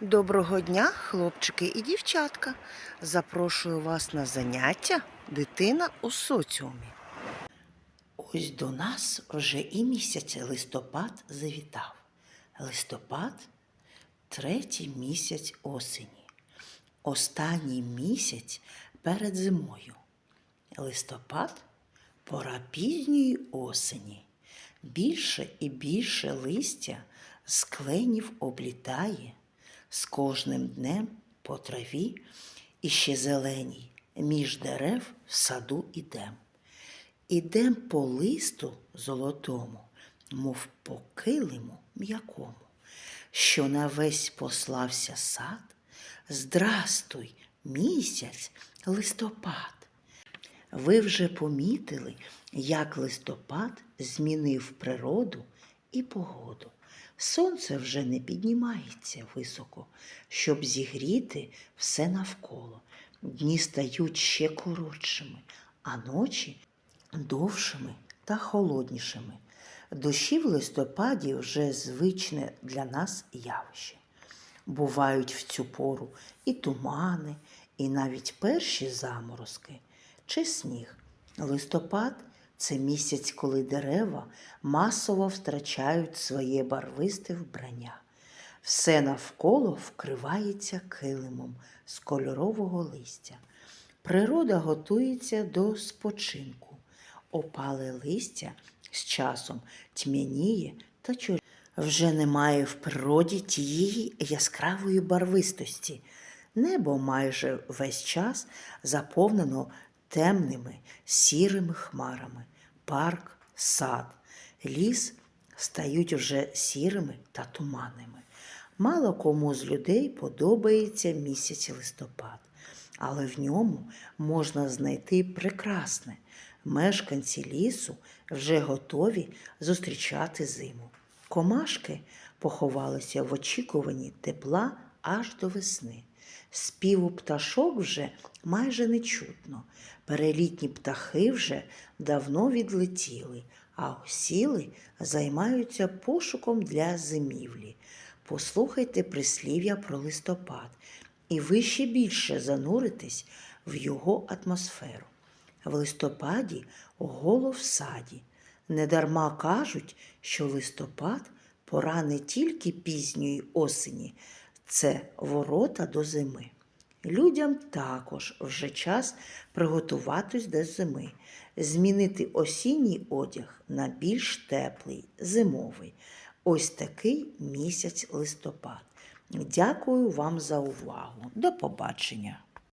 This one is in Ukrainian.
Доброго дня, хлопчики і дівчатка. Запрошую вас на заняття Дитина у соціумі. Ось до нас вже і місяць листопад завітав. Листопад третій місяць осені. Останній місяць перед зимою. Листопад пора пізньої осені. Більше і більше листя з кленів облітає, з кожним днем по траві і ще зеленій між дерев в саду ідем. Ідем по листу золотому, мов по килиму м'якому, що на весь послався сад. Здрастуй, місяць, листопад. Ви вже помітили, як листопад змінив природу і погоду. Сонце вже не піднімається високо, щоб зігріти все навколо. Дні стають ще коротшими, а ночі довшими та холоднішими. Дощі в листопаді вже звичне для нас явище. Бувають в цю пору і тумани, і навіть перші заморозки чи сніг. Листопад це місяць, коли дерева масово втрачають своє барвисте вбрання. Все навколо вкривається килимом з кольорового листя. Природа готується до спочинку. Опале листя з часом тьмяніє та чорніє. Вже немає в природі тієї яскравої барвистості. Небо майже весь час заповнено темними сірими хмарами. Парк, сад, ліс стають вже сірими та туманними. Мало кому з людей подобається місяць листопад, але в ньому можна знайти прекрасне. Мешканці лісу вже готові зустрічати зиму. Комашки поховалися в очікуванні тепла аж до весни. Співу пташок вже майже не чутно. Перелітні птахи вже давно відлетіли, а осіли займаються пошуком для зимівлі. Послухайте прислів'я про листопад, і ви ще більше зануритесь в його атмосферу. В листопаді голо в саді. Недарма кажуть, що листопад пора не тільки пізньої осені, це ворота до зими. Людям також вже час приготуватись до зими, змінити осінній одяг на більш теплий, зимовий. Ось такий місяць листопад. Дякую вам за увагу. До побачення!